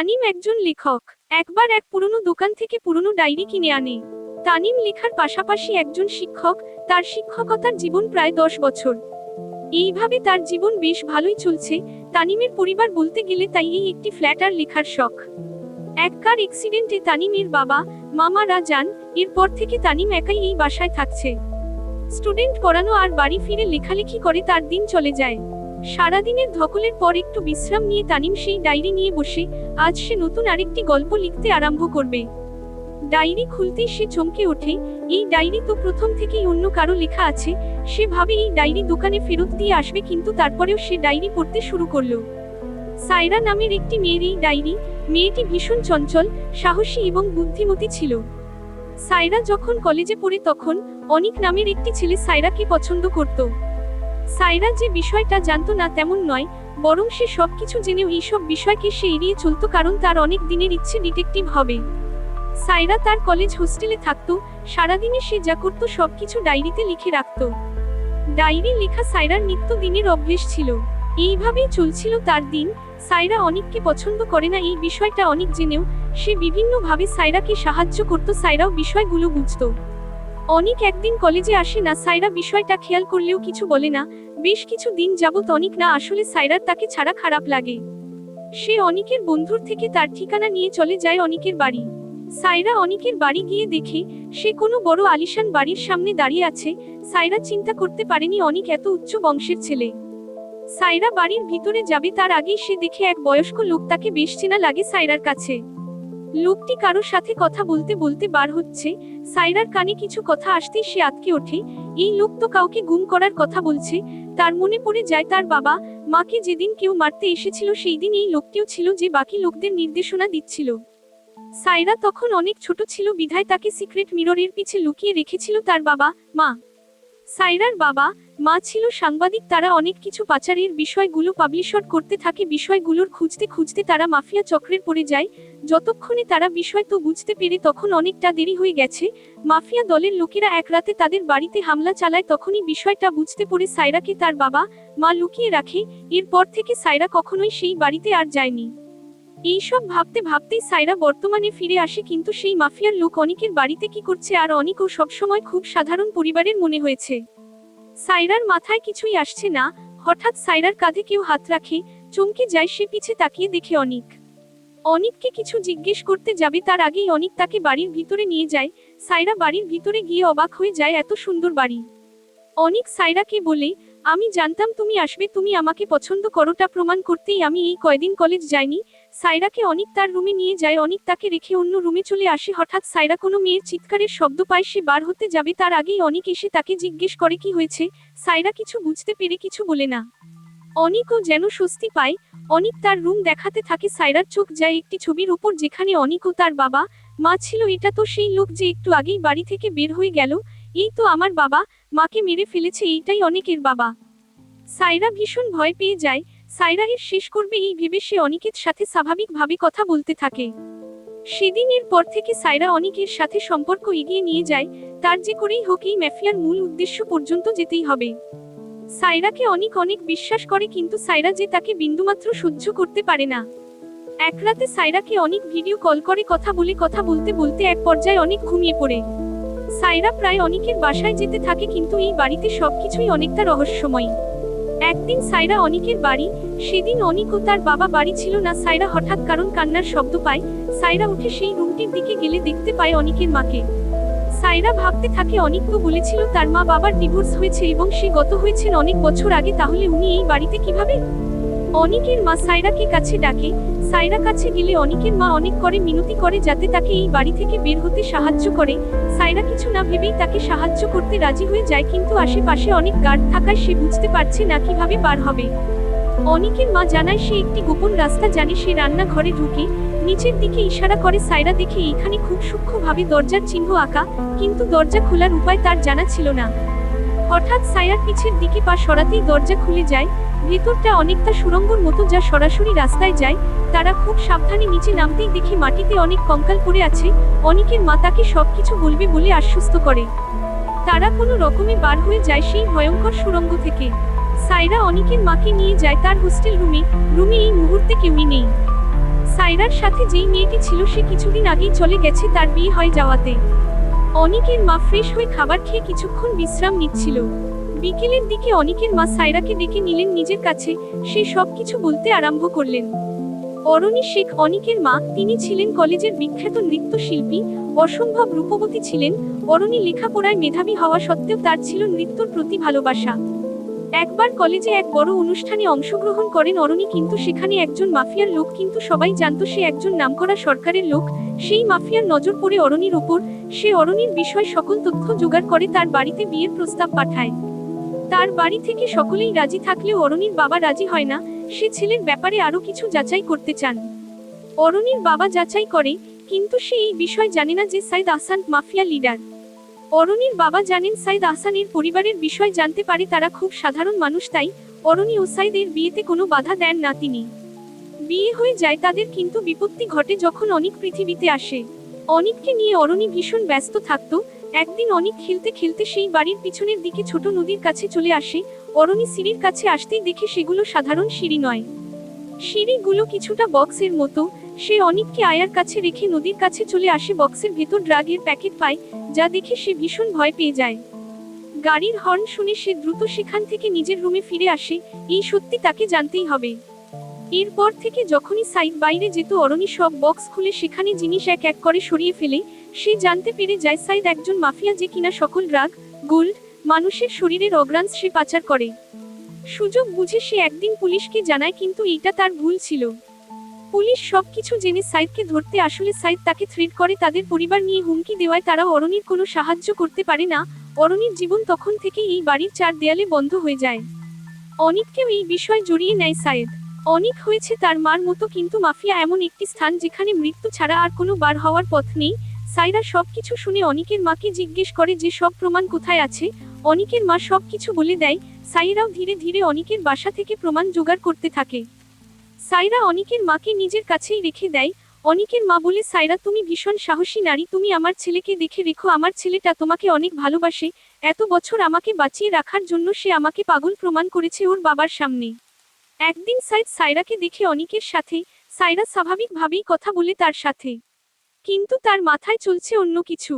তানিম একজন লেখক। একবার এক পুরনো দোকান থেকে পুরনো ডায়েরি কিনে আনে। তানিম লেখার পাশাপাশি একজন শিক্ষক, তার শিক্ষকতার জীবন প্রায় দশ বছর। এইভাবে তার জীবন বেশ ভালোই চলছে। তানিমের পরিবার বলতে গেলে তাই এই একটি ফ্ল্যাট আর লেখার শখ। এক কার অ্যাক্সিডেন্টে তানিমের বাবা মামারা যান, এরপর থেকে তানিম একাই এই বাসায় থাকছে। স্টুডেন্ট পড়ানো আর বাড়ি ফিরে লেখালেখি করে তার দিন চলে যায়। সারাদিনের ধকলের পর একটু বিশ্রাম নিয়ে তানিম সেই ডায়েরি নিয়ে বসে, আজ সে নতুন আরেকটি গল্প লিখতে আরম্ভ করবে। ডায়েরি খুলতেই সে চমকে ওঠে, এই ডায়েরি তো প্রথম থেকেই অন্য কারও লেখা আছে, সে ভাবে এই ডায়েরি দোকানে ফেরত দিয়ে আসবে কিন্তু তারপরেও সে ডায়েরি পড়তে শুরু করল। সাইরা নামের একটি মেয়ের এই ডায়েরি, মেয়েটি ভীষণ চঞ্চল, সাহসী এবং বুদ্ধিমতী ছিল। সাইরা যখন কলেজে পড়ে তখন অনিক নামের একটি ছেলে সাইরাকে পছন্দ করত। সাইরা যে বিষয়টা জানতো না তেমন নয়, বরং সে সবকিছু জেনেও এইসব বিষয়কে সে এড়িয়ে চলতো কারণ তার অনেক দিনের ইচ্ছে ডিটেকটিভ হবে। সাইরা তার কলেজ হোস্টেলে থাকত, সারাদিনে সে যা করতো সবকিছু ডায়েরিতে লিখে রাখত। ডায়েরি লেখা সাইরার নিত্য দিনের অভ্যেস ছিল। এইভাবেই চলছিল তার দিন। সাইরা অনেককে পছন্দ করে না এই বিষয়টা অনেক জেনেও, সে বিভিন্নভাবে সাইরাকে সাহায্য করত, সাইরাও বিষয়গুলো বুঝতো। অনিক একদিন কলেজে আসে না, সাইরা বিষয়টা খেয়াল করলেও কিছু বলে না। বেশ কিছু দিন যাবত অনিক না আসলে সাইরার তাকে ছাড়া খারাপ লাগে। সে অনিকের বন্ধুর থেকে তার ঠিকানা নিয়ে চলে যায় অনিকের বাড়ি। সাইরা অনিকের বাড়ি গিয়ে দেখে, সে কোনো বড় আলিশান বাড়ির সামনে দাঁড়িয়ে আছে। সাইরা চিন্তা করতে পারেনি অনিক এত উচ্চ বংশের ছেলে। সাইরা বাড়ির ভিতরে যাবে তার আগেই সে দেখে এক বয়স্ক লোক তাকে বেশ চেনা লাগে সাইরার কাছে। লোকটি কারোর সাথে কথা বলতে বলতে বার হচ্ছে, সাইরার কানে কিছু কথা আসতেই সে আটকে ওঠে, এই লোক তো কাউকে গুম করার কথা বলছে, তার মনে পড়ে যায় তার বাবা, মাকে যেদিন কেউ মারতে এসেছিল সেই দিন এই লোকটিও ছিল যে বাকি লোকদের নির্দেশনা দিচ্ছিল। সাইরা তখন অনেক ছোট ছিল, বিধায় তাকে সিক্রেট মিররের পিছে লুকিয়ে রেখেছিল তার বাবা, মা। সাইরার বাবা, মা ছিল সাংবাদিক, তারা অনেক কিছু পাচারের বিষয়গুলো পাবলিশড করতে থাকে, বিষয়গুলোর খুঁজতে খুঁজতে তারা মাফিয়া চক্রের পড়ে যায়। যতক্ষণে তারা বিষয় তো বুঝতে পেরে তখন অনেকটা দেরি হয়ে গেছে। মাফিয়া দলের লোকেরা এক রাতে তাদের বাড়িতে হামলা চালায়, তখনই বিষয়টা বুঝতে পড়ে সাইরাকে তার বাবা, মা লুকিয়ে রাখে। এরপর থেকে সাইরা কখনোই সেই বাড়িতে আর যায়নি। এইসব ভাবতে ভাবতেই সাইরা বর্তমানে ফিরে আসে, কিন্তু সেই মাফিয়ার লোক অনিকের বাড়িতে কি করছে আর অনিকও সবসময় খুব সাধারণ পরিবারের মনে হয়েছে। সাইরার মাথায় কিছুই আসছে না, হঠাৎ সাইরার কাঁধে কেউ হাত রাখে, চমকে যায় সে পিছে তাকিয়ে দেখে অনিক। অনিককে কিছু জিজ্ঞেস করতে যাবে, তার আগেই অনিক তাকে বাড়ির ভিতরে নিয়ে যায়, সাইরা বাড়ির ভিতরে গিয়ে অবাক হয়ে যায়, এত সুন্দর বাড়ি। অনিক সাইরাকে বলে আমি জানতাম তুমি আসবে, তুমি আমাকে পছন্দ করোটা প্রমাণ করতেই আমি এই কয়দিন কলেজ যাইনি। সাইরাকে অনেক তার রুমে নিয়ে যায়, অনেক তাকে রেখে অন্য রুমে চলে আসে। হঠাৎ সাইরা কোনো মেয়ের চিৎকারের শব্দ পায়, সে বার হতে যাবে, তার আগেই অনেক এসে তাকে জিজ্ঞেস করে কি হয়েছে। সাইরা কিছু বুঝতে পেরে কিছু বলে না। অনিকও যেন স্বস্তি পায়, অনিক তার রুম দেখাতে থাকে, সাইরার চোখ যায় একটি ছবির উপর যেখানে অনিক ও তার বাবা, মা ছিল, এটা তো সেই লোক যে একটু আগেই বাড়ি থেকে বের হয়ে গেল। এই তো আমার বাবা মাকে মেরে ফেলেছে এইটাই অনেকের বাবা। সাইরা ভীষণ ভয় পেয়ে যায়। সাইরা এর শেষ করবে এই ভেবে সে অনিকের সাথে স্বাভাবিকভাবে কথা বলতে থাকে। সেদিনের পর থেকে সাইরা অনিকের সাথে সম্পর্ক এগিয়ে নিয়ে যায়। তার যে করেই হোক এই ম্যাফিয়ার মূল উদ্দেশ্য পর্যন্ত যেতেই হবে। সাইরাকে অনেক অনেক বিশ্বাস করে কিন্তু সাইরা যে তাকে বিন্দুমাত্র সহ্য করতে পারে না। এক রাতে সাইরাকে অনেক ভিডিও কল করে কথা বলে কথা বলতে বলতে এক পর্যায়ে অনেক ঘুমিয়ে পড়ে। সাইরা প্রায় অনেকের বাসায় যেতে থাকে, কিন্তু এই বাড়িতে সবকিছুই অনেকটা রহস্যময়। একদিন সাইরা অনিকের বাড়ি, সেদিন অনিক ও তার বাবা বাড়ি ছিল না, সাইরা হঠাৎ কারণ কান্নার শব্দ পায়, সাইরা উঠে সেই রুমটির দিকে গেলে দেখতে পায় অনিকের মাকে। সাইরা ভাবতে থাকে অনিক তো বলেছিল তার মা বাবার ডিভোর্স হয়েছে এবং সে গত হয়েছেন অনেক বছর আগে, তাহলে উনি এই বাড়িতে কীভাবে? অনিকের মা সাইরাকে কাছে ডাকে সাইরা কাছে গেলে অনিকের মা অনেক করে মিনতি করে যাতে তাকে এই বাড়ি থেকে বের হতে সাহায্য করে। সাইরা কিছু না ভেবেই তাকে সাহায্য করতে রাজি হয়ে যায় কিন্তু আশেপাশে অনেক গার্ড থাকায় সে বুঝতে পারছে না কীভাবে বার হবে। অনিকের মা জানায় সে একটি গোপন রাস্তা জানে সে রান্নাঘরে ঢুকে, নিচের দিকে ইশারা করে সাইরা দেখে এখানে খুব সূক্ষ্মভাবে দরজার চিহ্ন আঁকা, কিন্তু দরজা খোলার উপায় তার জানা ছিল না। হঠাৎ সাইরার পিছের দিকে পা সরাতেই দরজা খুলে যায় ভেতরটা অনেকটা সুরঙ্গর মতো যা সরাসরি রাস্তায় যায়, তারা খুব সাবধানে নিচে নামতেই দেখি মাটিতে অনেক কঙ্কাল পড়ে আছে, অনেকের মা তাকে সবকিছু বলবে বলে আশ্বস্ত করে। তারা কোনো রকমে বার হয়ে যায় সেই ভয়ঙ্কর সুরঙ্গ থেকে। সাইরা অনেকের মাকে নিয়ে যায় তার হোস্টেল রুমে রুমে এই মুহূর্তে কেউই নেই। সাইরার সাথে যেই মেয়েটি ছিল সে কিছুদিন আগেই চলে গেছে তার বিয়ে হয় যাওয়াতে। অনিকের মা ফ্রেশ হয়ে খাবার খেয়ে কিছুক্ষণ বিশ্রাম নিচ্ছিল। বিকেলের দিকে অনিকের মা সাইরাকে ডেকে নিলেন নিজের কাছে। সে সবকিছু বলতে আরম্ভ করলেন। অরণি শেখ অনিকের মা, তিনি ছিলেন কলেজের বিখ্যাত নৃত্যশিল্পী, অসম্ভব রূপবতী ছিলেন। অরণি লেখাপড়ায় মেধাবী হওয়া সত্ত্বেও তার ছিল নৃত্যর প্রতি ভালোবাসা। একবার কলেজে এক বড় অনুষ্ঠানে অংশগ্রহণ করেন অরণি, কিন্তু সেখানে একজন মাফিয়ার লোক, কিন্তু সবাই জানতো সে একজন নামকরা সরকারের লোক। সেই মাফিয়ার নজর পড়ে অরণির ওপর। সে অরণির বিষয় সকল তথ্য জোগাড় করে তার বাড়িতে বিয়ের প্রস্তাব পাঠায়। তার বাড়ি থেকে সকলেই রাজি থাকলেও অরণির বাবা রাজি হয় না, সে ছেলের ব্যাপারে আরও কিছু যাচাই করতে চান। অরণির বাবা যাচাই করে, কিন্তু সে এই বিষয় জানে না যে সাইদ আহসান মাফিয়া লিডার। অরণির বাবা জানেন সাইদ আহসানের পরিবারের বিষয় জানতে পারে তারা খুব সাধারণ মানুষ তাই অরণি ও সাইদের বিয়েতে কোনো বাধা দেন না তিনি। বিয়ে হয়ে যায় তাদের কিন্তু বিপত্তি ঘটে যখন অনিক পৃথিবীতে আসে। অনিককে নিয়ে অরণি ভীষণ ব্যস্ত থাকতো একদিন অনেক খেলতে খেলতে সেই বাড়ির পিছনের দিকে ছোট নদীর কাছে চলে আসে, অরণি সিঁড়ির কাছে আসতেই দেখে সেগুলো সাধারণ সিঁড়ি নয়। সিঁড়িগুলো কিছুটা বক্সের মতো, সে অনিককে আয়ার কাছে রেখে নদীর কাছে চলে আসে বক্সের ভেতর ড্রাগের প্যাকেট পায়, যা দেখে সে ভীষণ ভয় পেয়ে যায়। গাড়ির হর্ন শুনে সে দ্রুত সেখান থেকে নিজের রুমে ফিরে আসে, এই সত্যি তাকে জানতেই হবে। এরপর থেকে যখনই সাইড বাইরে যেত, অরণি সব বক্স খুলে সেখানে জিনিস এক এক করে সরিয়ে ফেলে। সে জানতে পেরে যায় সাইদ একজন মাফিয়া যে কিনা সকল রাগ, গোল্ড, মানুষের শরীরের অগ্রাংশ সে পাচার করে। সুযোগ বুঝে সে একদিন পুলিশকে জানায় কিন্তু এইটা তার ভুল ছিল। পুলিশ সবকিছু জেনে সাইদকে ধরতে আসলে সাইদ তাকে থ্রেট করে, তাদের পরিবার নিয়ে হুমকি দেওয়ায় তারা অরণির কোনো সাহায্য করতে পারে না। অরণির জীবন তখন থেকে এই বাড়ির চার দেয়ালে বন্ধ হয়ে যায়। অনিককেও এই বিষয় জড়িয়ে নেয় সাইদ অনিক হয়েছে তার মার মতো কিন্তু মাফিয়া এমন একটি স্থান যেখানে মৃত্যু ছাড়া আর কোনো বার হওয়ার পথ নেই। সাইরা সবকিছু শুনে অনেকের মাকে জিজ্ঞেস করে যে সব প্রমাণ কোথায় আছে? অনেকের মা সবকিছু বলে দেয়, সাইরাও ধীরে ধীরে অনেকের বাসা থেকে প্রমাণ জোগাড় করতে থাকে। সাইরা অনেকের মাকে নিজের কাছেই রেখে দেয়, অনেকের মা বলে, সাইরা, তুমি ভীষণ সাহসী নারী, তুমি আমার ছেলেকে দেখে রেখো, আমার ছেলেটা তোমাকে অনেক ভালোবাসে, এত বছর আমাকে বাঁচিয়ে রাখার জন্য সে আমাকে পাগল প্রমাণ করেছে ওর বাবার সামনে। একদিন সাইদ সাইরাকে দেখে অনিকের সাথে সাইরা স্বাভাবিকভাবেই কথা বলে তার সাথে। কিন্তু তার মাথায় চলছে অন্য কিছু।